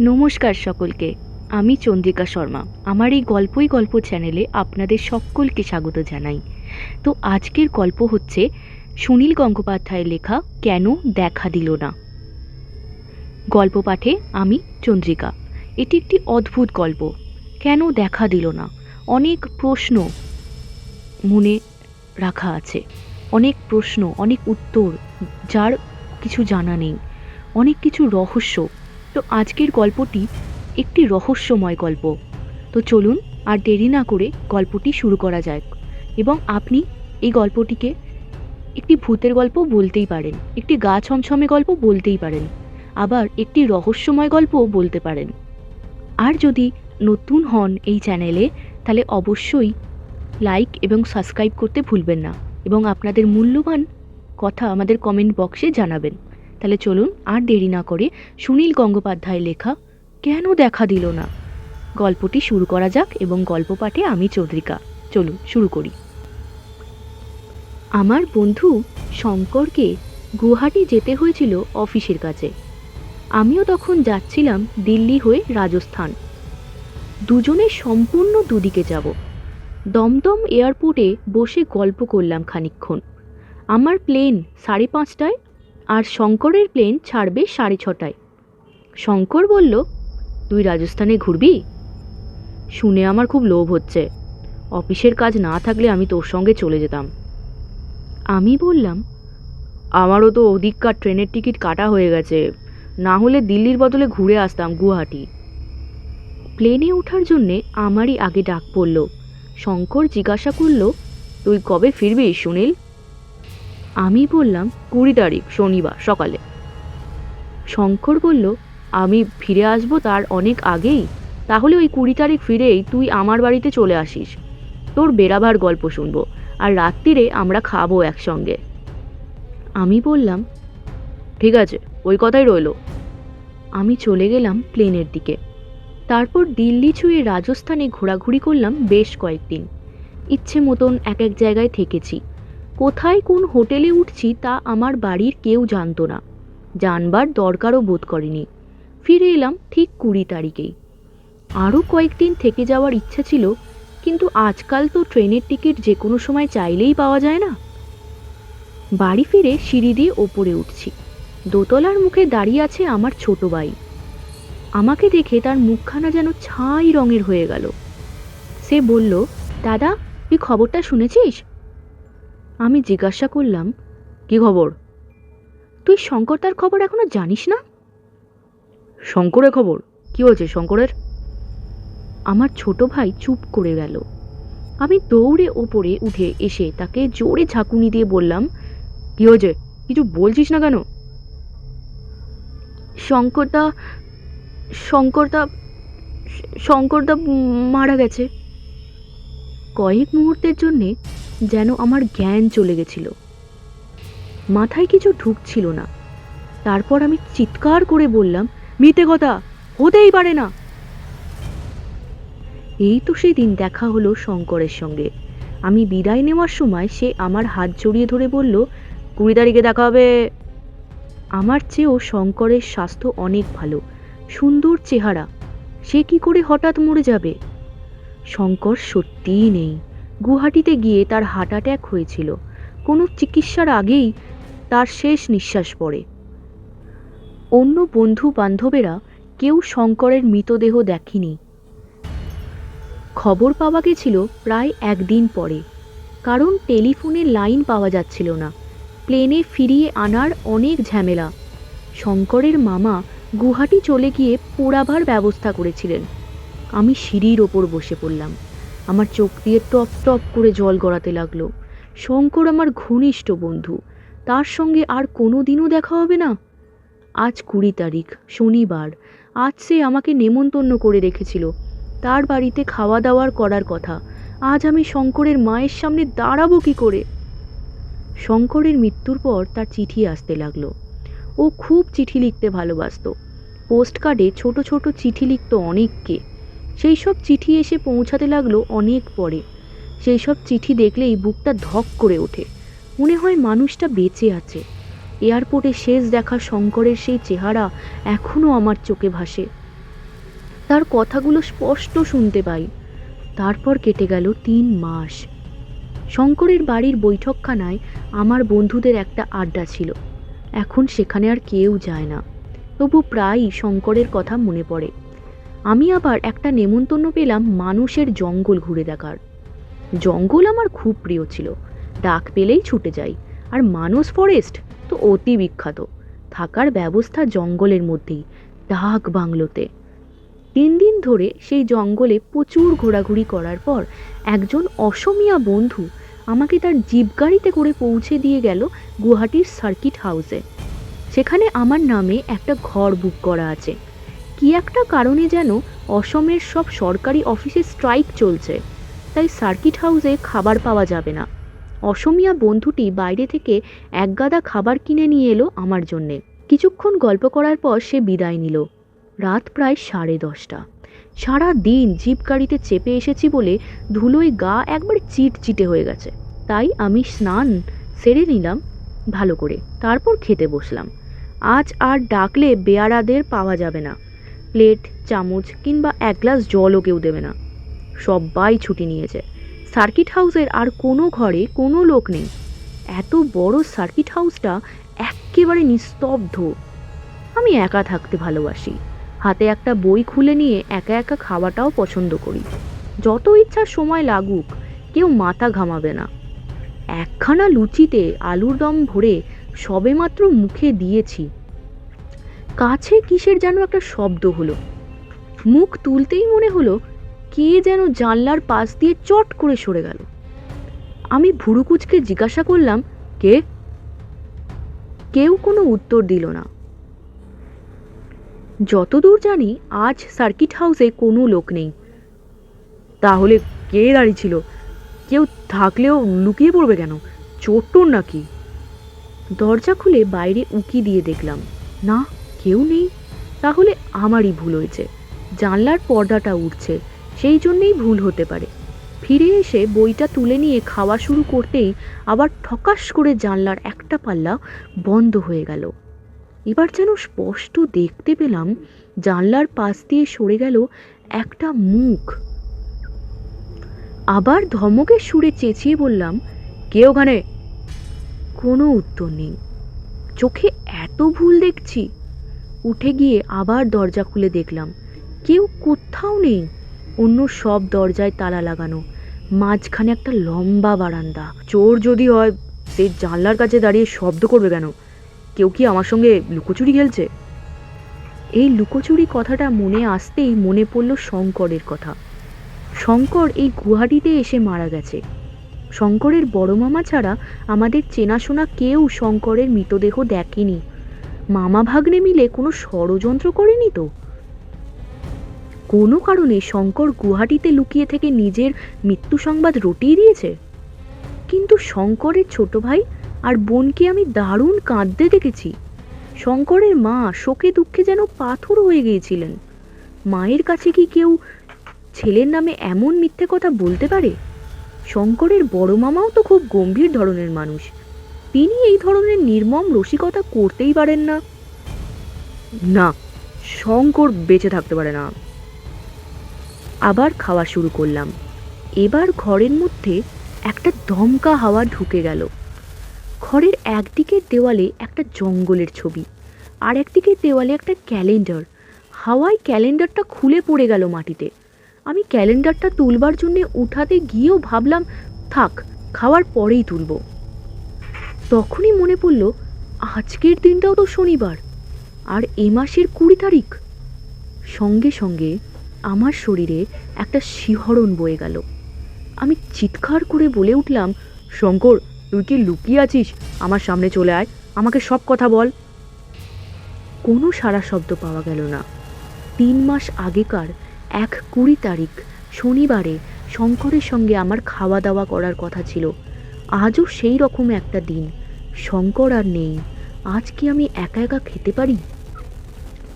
নমস্কার সকলকে, আমি চন্দ্রিকা শর্মা। আমার এই গল্পই গল্প চ্যানেলে আপনাদের সকলকে স্বাগত জানাই। তো আজকের গল্প হচ্ছে সুনীল গঙ্গোপাধ্যায়ের লেখা কেন দেখা দিল না? গল্প পাঠে আমি চন্দ্রিকা। এটি একটি অদ্ভুত গল্প। কেন দেখা দিল না? অনেক প্রশ্ন মনে রাখা আছে। অনেক প্রশ্ন, অনেক উত্তর, যার কিছু জানা নেই। অনেক কিছু রহস্য তো আজকের গল্পটি একটি রহস্যময় গল্প। তো চলুন আর দেরি না করে গল্পটি শুরু করা যাক এবং আপনি এই গল্পটিকে একটি ভূতের গল্প বলতেই পারেন, একটি গা ছমছমে গল্প বলতেই পারেন, আবার একটি রহস্যময় গল্পও বলতে পারেন। আর যদি নতুন হন এই চ্যানেলে, তাহলে অবশ্যই লাইক এবং সাবস্ক্রাইব করতে ভুলবেন না এবং আপনাদের মূল্যবান কথা আমাদের কমেন্ট বক্সে জানাবেন। তাহলে চলুন আর দেরি না করে সুনীল গঙ্গোপাধ্যায় লেখা কেন দেখা দিল না? গল্পটি শুরু করা যাক এবং গল্প পাঠে আমি চৌধুরিকা। চলুন, শুরু করি। আমার বন্ধু শঙ্করকে গুয়াহাটি যেতে হয়েছিল অফিসের কাছে। আমিও তখন যাচ্ছিলাম দিল্লি হয়ে রাজস্থান। দুজনে সম্পূর্ণ দুদিকে যাব। দমদম এয়ারপোর্টে বসে গল্প করলাম খানিকক্ষণ। আমার প্লেন সাড়ে পাঁচটায় আর শঙ্করের প্লেন ছাড়বে সাড়ে ছটায়। শঙ্কর বলল, তুই রাজস্থানে ঘুরবি? শুনে আমার খুব লোভ হচ্ছে। অফিসের কাজ না থাকলে আমি তোর সঙ্গে চলে যেতাম। আমি বললাম, আমারও তো ওদিককার ট্রেনের টিকিট কাটা হয়ে গেছে। না হলে দিল্লির বদলে ঘুরে আসতাম গুয়াহাটি। প্লেনে ওঠার জন্যে আমারই আগে ডাক পড়ল। শঙ্কর জিজ্ঞাসা করল, তুই কবে ফিরবি সুনীল? আমি বললাম কুড়ি তারিখ, শনিবার, সকালে। শঙ্কর বলল, আমি ফিরে আসব তার অনেক আগেই। তাহলে ওই কুড়ি তারিখ ফিরেই তুই আমার বাড়িতে চলে আসিস। তোর বেরাবার গল্প শুনব, আর রাত্রিরে আমরা খাব একসঙ্গে। আমি বললাম, ঠিক আছে, ওই কথাই রইল। আমি চলে গেলাম প্লেনের দিকে। তারপর দিল্লি ছুঁয়ে রাজস্থানে ঘোরাঘুরি করলাম বেশ কয়েকদিন। ইচ্ছে মতন এক এক জায়গায় থেকেছি। কোথায় কোন হোটেলে উঠছি তা আমার বাড়ির কেউ জানতো না। জানবার দরকারও বোধ করেনি। ফিরে এলাম ঠিক কুড়ি তারিখেই। আরও কয়েকদিন থেকে যাওয়ার ইচ্ছা ছিল, কিন্তু আজকাল তো ট্রেনের টিকিট যে কোনো সময় চাইলেই পাওয়া যায় না। বাড়ি ফিরে সিঁড়ি দিয়ে ওপরে উঠছি। দোতলার মুখে দাঁড়িয়ে আছে আমার ছোট ভাই। আমাকে দেখে তার মুখখানা যেন ছাই রঙের হয়ে গেল। সে বলল, দাদা, তুই খবরটা শুনেছিস? আমি জিজ্ঞাসা করলাম, কি খবর? তুই শঙ্কর তার খবর এখনও জানিস না? শঙ্করের খবর? কি হয়েছে শঙ্করের? আমার ছোট ভাই চুপ করে গেল। আমি দৌড়ে ওপরে উঠে এসে তাকে জোরে ঝাঁকুনি দিয়ে বললাম, কি হয়েছে? কিছু বলছিস না কেন? শঙ্করদা শঙ্করদা শঙ্করদা মারা গেছে। কয়েক মুহূর্তের জন্যে যেন আমার জ্ঞান চলে গেছিল। মাথায় কিছু ঢুকছিল না। তারপর আমি চিৎকার করে বললাম, মিথ্যে কথা, হতেই পারে না। এই তো সেদিন দেখা হলো শঙ্করের সঙ্গে। আমি বিদায় নেওয়ার সময় সে আমার হাত জড়িয়ে ধরে বলল, কুড়ি তারিখে দেখা হবে। আমার চেয়েও শঙ্করের স্বাস্থ্য অনেক ভালো, সুন্দর চেহারা। সে কি করে হঠাৎ মরে যাবে? শঙ্কর সত্যিই নেই। গুয়াহাটিতে গিয়ে তার হার্ট অ্যাটাক হয়েছিল। কোনো চিকিৎসার আগেই তার শেষ নিঃশ্বাস পড়ে। অন্য বন্ধু বান্ধবেরা কেউ শঙ্করের মৃতদেহ দেখেনি। খবর পাওয়া গেছিল প্রায় একদিন পরে। কারণ টেলিফোনে লাইন পাওয়া যাচ্ছিল না। প্লেনে ফিরিয়ে আনার অনেক ঝামেলা। শঙ্করের মামা গুহাটি চলে গিয়ে পোড়াবার ব্যবস্থা করেছিলেন। আমি সিঁড়ির ওপর বসে পড়লাম। আমার চোখ দিয়ে টপ টপ করে জল গড়াতে লাগল। শঙ্কর আমার ঘনিষ্ঠ বন্ধু, তার সঙ্গে আর কোনো দিনও দেখা হবে না। আজ কুড়ি তারিখ, শনিবার, আজ সে আমাকে নেমন্তন্ন করে রেখেছিল। তার বাড়িতে খাওয়া দাওয়ার করার কথা, আজ আমি শঙ্করের মায়ের সামনে দাঁড়াবো কি করে? শঙ্করের মৃত্যুর পর তার চিঠি আসতে লাগল। ও খুব চিঠি লিখতে ভালোবাসতো। পোস্ট কার্ডে ছোট ছোট চিঠি লিখত অনেককে। সেই সব চিঠি এসে পৌঁছাতে লাগল অনেক পরে। সেই সব চিঠি দেখলেই বুকটা ধক করে ওঠে। মনে হয় মানুষটা বেঁচে আছে। এয়ারপোর্টে শেষ দেখা শঙ্করের সেই চেহারা এখনও আমার চোখে ভাসে। তার কথাগুলো স্পষ্ট শুনতে পাই। তারপর কেটে গেল তিন মাস। শঙ্করের বাড়ির বৈঠকখানায় আমার বন্ধুদের একটা আড্ডা ছিল। এখন সেখানে আর কেউ যায় না। তবু প্রায়ই শঙ্করের কথা মনে পড়ে। আমি আবার একটা নেমন্তন্ন পেলাম মানুষের জঙ্গল ঘুরে দেখার। জঙ্গল আমার খুব প্রিয় ছিল। ডাক পেলেই ছুটে যাই। আর মানুষ ফরেস্ট তো অতি বিখ্যাত। থাকার ব্যবস্থা জঙ্গলের মধ্যেই, ডাক বাংলোতে। তিন দিন ধরে সেই জঙ্গলে প্রচুর ঘোরাঘুরি করার পর একজন অসমিয়া বন্ধু আমাকে তার জিপ গাড়িতে করে পৌঁছে দিয়ে গেল গুয়াহাটির সার্কিট হাউসে। সেখানে আমার নামে একটা ঘর বুক করা আছে। কি একটা কারণে যেন অসমের সব সরকারি অফিসে স্ট্রাইক চলছে। তাই সার্কিট হাউসে খাবার পাওয়া যাবে না। অসমিয়া বন্ধুটি বাইরে থেকে এক গাদা খাবার কিনে নিয়ে এলো আমার জন্যে। কিছুক্ষণ গল্প করার পর সে বিদায় নিল। রাত প্রায় সাড়ে দশটা। সারা দিন জিপ গাড়িতে চেপে এসেছি বলে ধুলোয় গা একবার চিটচিটে হয়ে গেছে। তাই আমি স্নান সেরে নিলাম ভালো করে। তারপর খেতে বসলাম। আজ আর ডাকলে বেয়ারাদের পাওয়া যাবে না। প্লেট, চামচ কিংবা এক গ্লাস জলও কেউ দেবে না। সবাই ছুটি নিয়েছে। সার্কিট হাউসের আর কোনো ঘরে কোনো লোক নেই। এত বড় সার্কিট হাউসটা একেবারে নিস্তব্ধ। আমি একা থাকতে ভালোবাসি। হাতে একটা বই খুলে নিয়ে একা একা খাওয়াটাও পছন্দ করি। যত ইচ্ছা সময় লাগুক, কেউ মাথা ঘামাবে না। একখানা লুচিতে আলুর দম ভরে সবেমাত্র মুখে দিয়েছি। কাছে কিসের যেন একটা শব্দ হলো। মুখ তুলতেই মনে হলো কে যেন জানলার পাশ দিয়ে চট করে সরে গেল। আমি ভুরুকুচকে জিজ্ঞাসা করলাম, কে? কেউ কোনো উত্তর দিল না। যতদূর জানি আজ সার্কিট হাউসে কোনো লোক নেই। তাহলে কে দাঁড়িয়ে ছিল? কেউ থাকলেও লুকিয়ে পড়বে কেন? চোর টোর নাকি? দরজা খুলে বাইরে উকি দিয়ে দেখলাম, না কেউ নেই? তাহলে আমারই ভুল হয়েছে। জানলার পর্দাটা উঠছে সেই জন্যেই ভুল হতে পারে। ফিরে এসে বইটা তুলে নিয়ে খাওয়া শুরু করতেই আবার ঠকাস করে জানলার একটা পাল্লা বন্ধ হয়ে গেল। এবার যেন স্পষ্ট দেখতে পেলাম জানলার পাশ দিয়ে সরে গেল একটা মুখ। আবার ধমকের সুরে চেঁচিয়ে বললাম, কে ওখানে? কোনো উত্তর নেই। চোখে এত ভুল দেখছি। উঠে গিয়ে আবার দরজা খুলে দেখলাম। কেউ কোথাও নেই। অন্য সব দরজায় তালা লাগানো। মাঝখানে একটা লম্বা বারান্দা। চোর যদি হয় সেই জানলার কাছে দাঁড়িয়ে শব্দ করবে কেন? কেউ কি আমার সঙ্গে লুকোচুরি খেলছে? এই লুকোচুরি কথাটা মনে আসতেই মনে পড়ল শঙ্করের কথা। শঙ্কর এই গুহাটিতে এসে মারা গেছে। শঙ্করের বড় মামা ছাড়া আমাদের চেনাশোনা কেউ শঙ্করের মৃতদেহ দেখেনি। মামা ভাগ্নে মিলে কোনো ষড়যন্ত্র করেনি তো? কোনো কারণে শঙ্কর গুহাটিতে লুকিয়ে থেকে নিজের মৃত্যু সংবাদ রটিয়ে দিয়েছে? কিন্তু শঙ্করের ছোট ভাই আর বোনকে আমি দারুণ কাঁদতে দেখেছি। শঙ্করের মা শোকে দুঃখে যেন পাথর হয়ে গিয়েছিলেন। মায়ের কাছে কি কেউ ছেলের নামে এমন মিথ্যে কথা বলতে পারে? শঙ্করের বড় মামাও তো খুব গম্ভীর ধরনের মানুষ। তিনি এই ধরনের নির্মম রসিকতা করতেই পারেন না। না, শঙ্কর বেঁচে থাকতে পারে না। আবার খাওয়া শুরু করলাম। এবার ঘরের মধ্যে একটা দমকা হাওয়া ঢুকে গেল। ঘরের একদিকের দেওয়ালে একটা জঙ্গলের ছবি আর একদিকের দেওয়ালে একটা ক্যালেন্ডার। হাওয়ায় ক্যালেন্ডারটা খুলে পড়ে গেল মাটিতে। আমি ক্যালেন্ডারটা তুলবার জন্য উঠাতে গিয়েও ভাবলাম, থাক, খাওয়ার পরেই তুলব। তখনই মনে পড়ল, আজকের দিনটাও তো শনিবার, আর এ মাসের কুড়ি তারিখ। সঙ্গে সঙ্গে আমার শরীরে একটা শিহরণ বয়ে গেল। আমি চিৎকার করে বলে উঠলাম, শঙ্কর, তুই কি লুকিয়ে আছিস? আমার সামনে চলে আয়, আমাকে সব কথা বল। কোনো সারা শব্দ পাওয়া গেল না। তিন মাস আগেকার এক কুড়ি তারিখ শনিবারে শঙ্করের সঙ্গে আমার খাওয়া দাওয়া করার কথা ছিল। আজও সেই রকম একটা দিন। শঙ্কর আর নেই। আজ কি আমি একা একা খেতে পারি?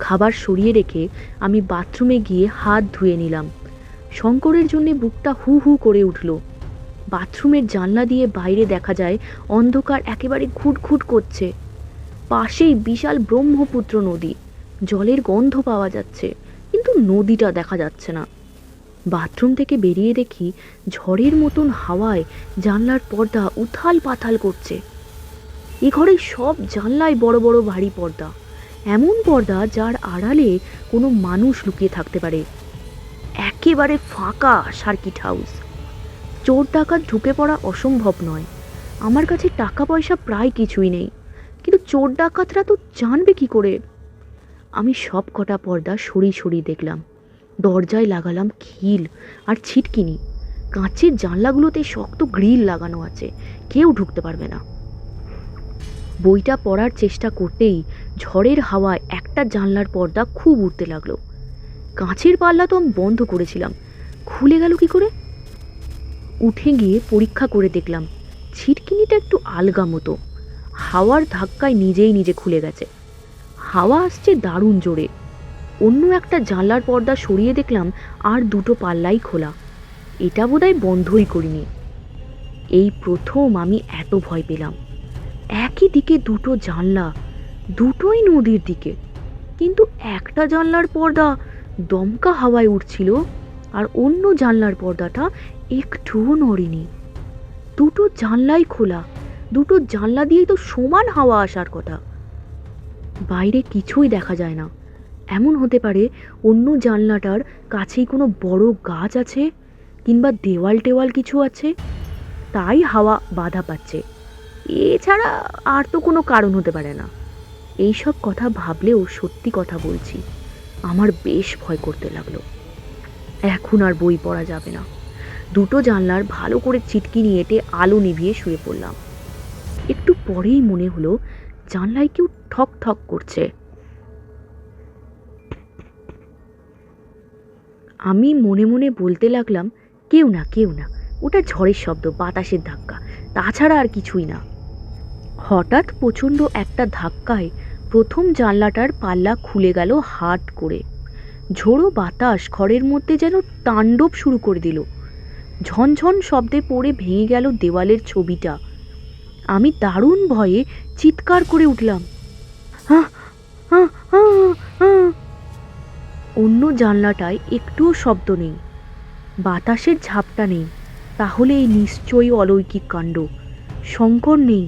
খাবার সরিয়ে রেখে আমি বাথরুমে গিয়ে হাত ধুয়ে নিলাম। শঙ্করের জন্যে বুকটা হু হু করে উঠল। বাথরুমের জানলা দিয়ে বাইরে দেখা যায় অন্ধকার একেবারে ঘুটঘুট করছে। পাশেই বিশাল ব্রহ্মপুত্র নদী। জলের গন্ধ পাওয়া যাচ্ছে, কিন্তু নদীটা দেখা যাচ্ছে না। বাথরুম থেকে বেরিয়ে দেখি ঝড়ের মতন হাওয়ায় জানলার পর্দা উথাল পাথাল করছে। এ ঘরে সব জানলায় বড় বড় ভারী পর্দা। এমন পর্দা যার আড়ালে কোনো মানুষ লুকিয়ে থাকতে পারে। একেবারে ফাঁকা সার্কিট হাউস। চোর ডাকাত ঢুকে পড়া অসম্ভব নয়। আমার কাছে টাকা পয়সা প্রায় কিছুই নেই। কিন্তু চোর ডাকাতরা তো জানবে কি করে? আমি সব কটা পর্দা সরি সরি দেখলাম। দরজায় লাগালাম খিল আর ছিটকিনি। কাঁচের জানলাগুলোতে শক্ত গ্রিল লাগানো আছে, কেউ ঢুকতে পারবে না। বইটা পড়ার চেষ্টা করতেই ঝড়ের হাওয়ায় একটা জানলার পর্দা খুব উঠতে লাগল। কাঁচের পাল্লা তো আমি বন্ধ করেছিলাম। খুলে গেল কি করে? উঠে গিয়ে পরীক্ষা করে দেখলাম, ছিটকিনিটা একটু আলগা মতো। হাওয়ার ধাক্কায় নিজেই নিজে খুলে গেছে। হাওয়া আসছে দারুণ জোরে। অন্য একটা জানলার পর্দা সরিয়ে দেখলাম আর দুটো পাল্লাই খোলা। এটা বোধহয় বন্ধই করিনি। এই প্রথম আমি এত ভয় পেলাম। একই দিকে দুটো জানলা, দুটোই নদীর দিকে। কিন্তু একটা জানলার পর্দা দমকা হাওয়ায় উঠছিল আর অন্য জানলার পর্দাটা একটুও নড়েনি। দুটো জানলাই খোলা, দুটো জানলা দিয়েই তো সমান হাওয়া আসার কথা। বাইরে কিছুই দেখা যায় না। এমন হতে পারে অন্য জানলাটার কাছেই কোনো বড় গাছ আছে কিংবা দেওয়াল টেওয়াল কিছু আছে? তাই হাওয়া বাধা পাচ্ছে। এছাড়া আর তো কোনো কারণ হতে পারে না। এইসব কথা ভাবলেও সত্যি কথা বলছি, আমার বেশ ভয় করতে লাগল। এখন আর বই পড়া যাবে না। দুটো জানলার ভালো করে চিটকি নিয়ে এটে আলো নিভিয়ে শুয়ে পড়লাম। একটু পরেই মনে হলো, জানলায় কেউ ঠক ঠক করছে। আমি মনে মনে বলতে লাগলাম কেউ না কেউ না ওটা ঝড়ের শব্দ বাতাসের ধাক্কা তাছাড়া আর কিছুই না। হঠাৎ প্রচণ্ড একটা ধাক্কায় প্রথম জানলাটার পাল্লা খুলে গেল হাট করে। ঝোড়ো বাতাস ঘরের মধ্যে যেন তাণ্ডব শুরু করে দিল। ঝনঝন শব্দে পড়ে ভেঙে গেল দেওয়ালের ছবিটা। আমি দারুণ ভয়ে চিৎকার করে উঠলাম। "আহ, অন্য জানলাটায় একটুও শব্দ নেই। বাতাসের ঝাপটা নেই। তাহলে এই নিশ্চয়ই অলৌকিক কাণ্ড। শঙ্কর নেই।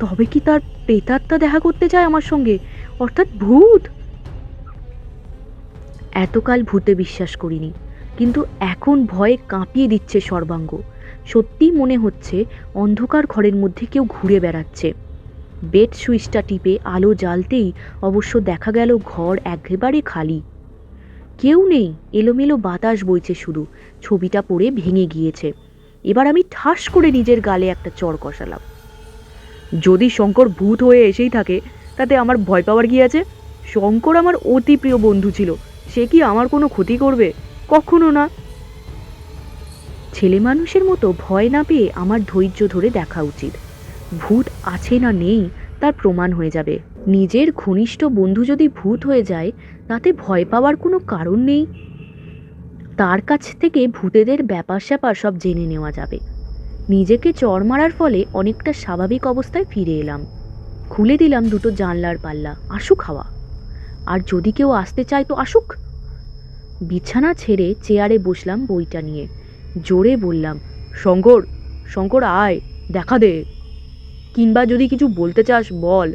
তবে কি তার প্রেতাত্মা দেখা করতে চায় আমার সঙ্গে? অর্থাৎ ভূত? এতকাল ভূতে বিশ্বাস করিনি, কিন্তু এখন ভয়ে কাঁপিয়ে দিচ্ছে সর্বাঙ্গ। সত্যিই মনে হচ্ছে অন্ধকার ঘরের মধ্যে কেউ ঘুরে বেড়াচ্ছে। বেড সুইচটা টিপে আলো জ্বালতেই অবশ্য দেখা গেল ঘর একেবারে খালি। কেউ নেই, এলোমেলো বাতাস বইছে শুধু, ছবিটা পড়ে ভেঙে গিয়েছে। এবার আমি ঠাস করে নিজের গালে একটা চর কষালাম। যদি শঙ্কর ভূত হয়ে এসেই থাকে, তাতে আমার ভয় পাওয়ার কি আছে? শঙ্কর আমার অতি প্রিয় বন্ধু ছিল, সে কি আমার কোনো ক্ষতি করবে? কখনো না। ছেলে মানুষের মতো ভয় না পেয়ে আমার ধৈর্য ধরে দেখা উচিত। ভূত আছে না নেই, তার প্রমাণ হয়ে যাবে। নিজের ঘনিষ্ঠ বন্ধু যদি ভূত হয়ে যায় তাতে ভয় পাওয়ার কোনো কারণ নেই। তার কাছ থেকে ভূতেদের ব্যাপার স্যাপার সব জেনে নেওয়া যাবে। নিজেকে চর মারার ফলে অনেকটা স্বাভাবিক অবস্থায় ফিরে এলাম। খুলে দিলাম দুটো জানলার পাল্লা, আসুক হাওয়া। আর যদি কেউ আসতে চায় তো আসুক। বিছানা ছেড়ে চেয়ারে বসলাম বইটা নিয়ে। জোরে বললাম, শঙ্কর শঙ্কর আয়, দেখা দে। কিংবা যদি কিছু বলতে চাস বল।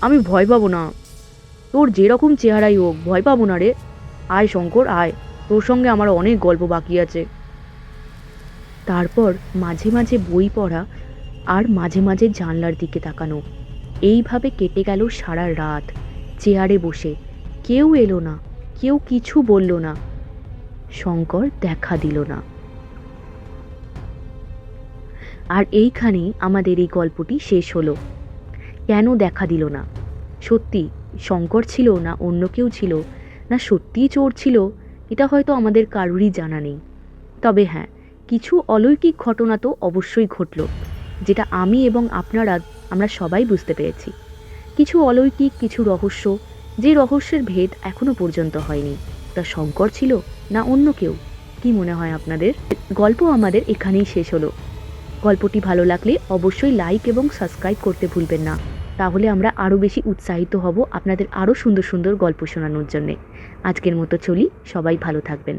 আমি ভয় পাবো না। তোর যেরকম চেহারাই হোক, ভয় পাবো না রে। আয় শঙ্কর, আয়। তোর সঙ্গে আমার অনেক গল্প বাকি আছে। তারপর মাঝে মাঝে বই পড়া আর মাঝে মাঝে জানলার দিকে তাকানো। এইভাবে কেটে গেল সারা রাত। চেয়ারে বসে কেউ এলো না, কেউ কিছু বলল না। শঙ্কর দেখা দিল না। আর এইখানেই আমাদের এই গল্পটি শেষ হলো। কেন দেখা দিল না? সত্যি শঙ্কর ছিল না অন্য কেউ ছিল, না সত্যিই চোর ছিল, এটা হয়তো আমাদের কারুরই জানা নেই। তবে হ্যাঁ কিছু অলৌকিক ঘটনা তো অবশ্যই ঘটল, যেটা আমি এবং আপনারা, আমরা সবাই বুঝতে পেরেছি। কিছু অলৌকিক, কিছু রহস্য, যে রহস্যের ভেদ এখনও পর্যন্ত হয়নি, তা শঙ্কর ছিল না অন্য কেউ? কি মনে হয় আপনাদের? গল্প আমাদের এখানেই শেষ হলো। গল্পটি ভালো লাগলে অবশ্যই লাইক এবং সাবস্ক্রাইব করতে ভুলবেন না। তাহলে আমরা আরও বেশি উৎসাহিত হব আপনাদের আরও সুন্দর সুন্দর গল্প শোনানোর জন্যে। আজকের মতো চলি, সবাই ভালো থাকবেন।